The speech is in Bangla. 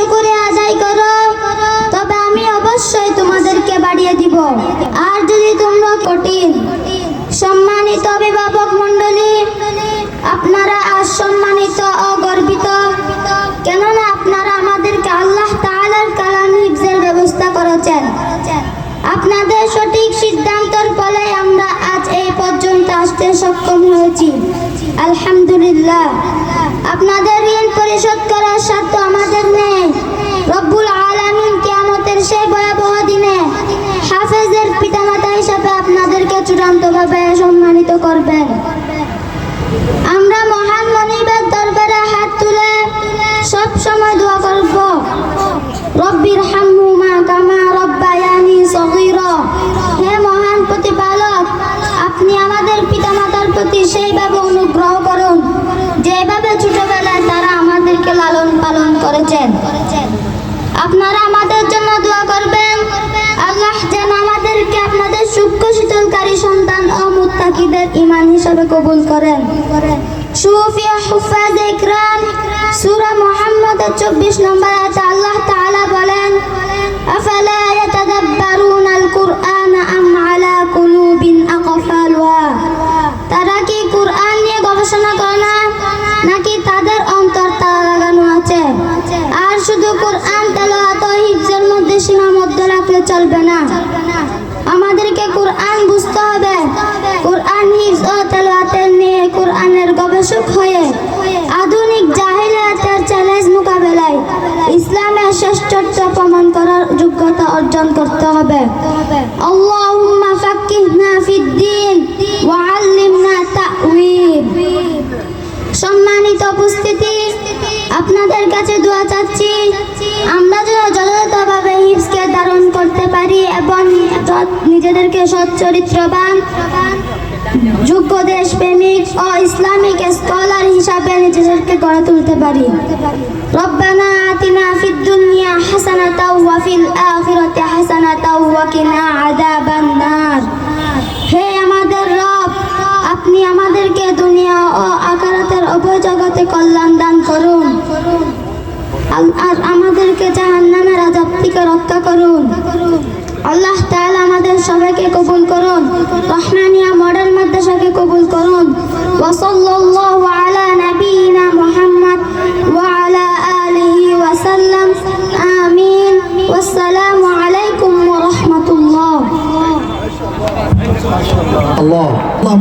শুকুরে আদায় করো, তবে আমি অবশ্যই তোমাদেরকে বাড়িয়ে দিব। আর যদি তোমরা কঠিন সম্মানিত অভিভাবক মন্ডলী আপনারা আর সম্মানিত ও গর্বিত কেননা আপনারা আমাদেরকে আল্লাহ তাআলার কালাম হিফজের ব্যবস্থা করেছেন। আপনাদের সঠিক সিদ্ধান্তর ফলে আমরা আজ এই পর্যন্ত আসতে সক্ষম হয়েছি। আলহামদুলিল্লাহ। আপনাদের ঋণ পরিশোধ করার সাথে হাফেজের পিতামাতা হিসাবে আপনাদেরকে চূড়ান্তভাবে সম্মানিত করবেন। আমরা মহান মনিবের দরবারে হাত তুলে সব সময় দোয়া করব রব্বির হাম্মুমা কামা রব্বায়ানি সগীরা। হে মহান প্রতিপালক, আপনি আমাদের পিতামাতার প্রতি সেইভাবে অনুগ্রহ করুন, যেভাবে ছোটবেলায় তারা আমাদেরকে লালন পালন করেছেন। আপনারা আমাদের জন্য দোয়া করবেন মুত্তাকিদের ইমান হিসাবে কবুল করেন। সুফিয়া হুফাজ ইকরাম, সূরা মুহাম্মদের 24 নম্বর আয়াতে আল্লাহ তাআলা বলেন, আফালা ইয়াতাদাব্বারুনাল কুরআন আম আলা কুলুবিন আকফালুহা? তারা কি কুরআন নিয়ে গবেষণা করে না, নাকি তাদের অন্তর লাগানো আছে? আর শুধু মধ্যে সীমাবদ্ধ রাখলে চলবে না। আমাদেরকে গবেষক হয়ে আধুনিক জাহিলিয়াতের চ্যালেঞ্জ মোকাবেলায় ইসলামের শ্রেষ্ঠত্ব প্রমাণ করার যোগ্যতা অর্জন করতে হবে। আল্লাহুম্মা ফাক্কিহনা ফিদ্দিন ওয়া আল্লিমনা তা'ওয়িল সম্মানিত উপস্থিতি, আপনাদের কাছে দোয়া চাচ্ছি, আমরা যেন নিজেদেরকে সৎ চরিত্রবান যোগ্য দেশপ্রেমিক ও ইসলামিক স্কলার হিসাবে নিজেদেরকে গড়ে তুলতে পারি। রব্বানা আতিনা ফিদ দুনিয়া হাসানাতাও ওয়া ফিল আখিরাতি হাসানাতাও ওয়া কিনা আযাবান নার। হে আমাদের রব, আপনি আমাদেরকে দুনিয়া ও আখিরাতের উভয় জগতে কল্যাণ দান করুন। আর আমাদেরকে জাহান্নামের আযাব থেকে রক্ষা করুন। আল্লাহ তাআলা আমাদের সবাইকে কবুল করুন। রহমানিয়া মডেল মাদ্রাসাকে কবুল করুন। ওয়া সাল্লাল্লাহু আলা নাবিয়িনা মুহাম্মদ ওয়া আলা আলিহি ওয়া সাল্লাম। আমিন। ওয়াসসালামু আলাইকুম ওয়া রাহমাতুল্লাহ। Allah. Allah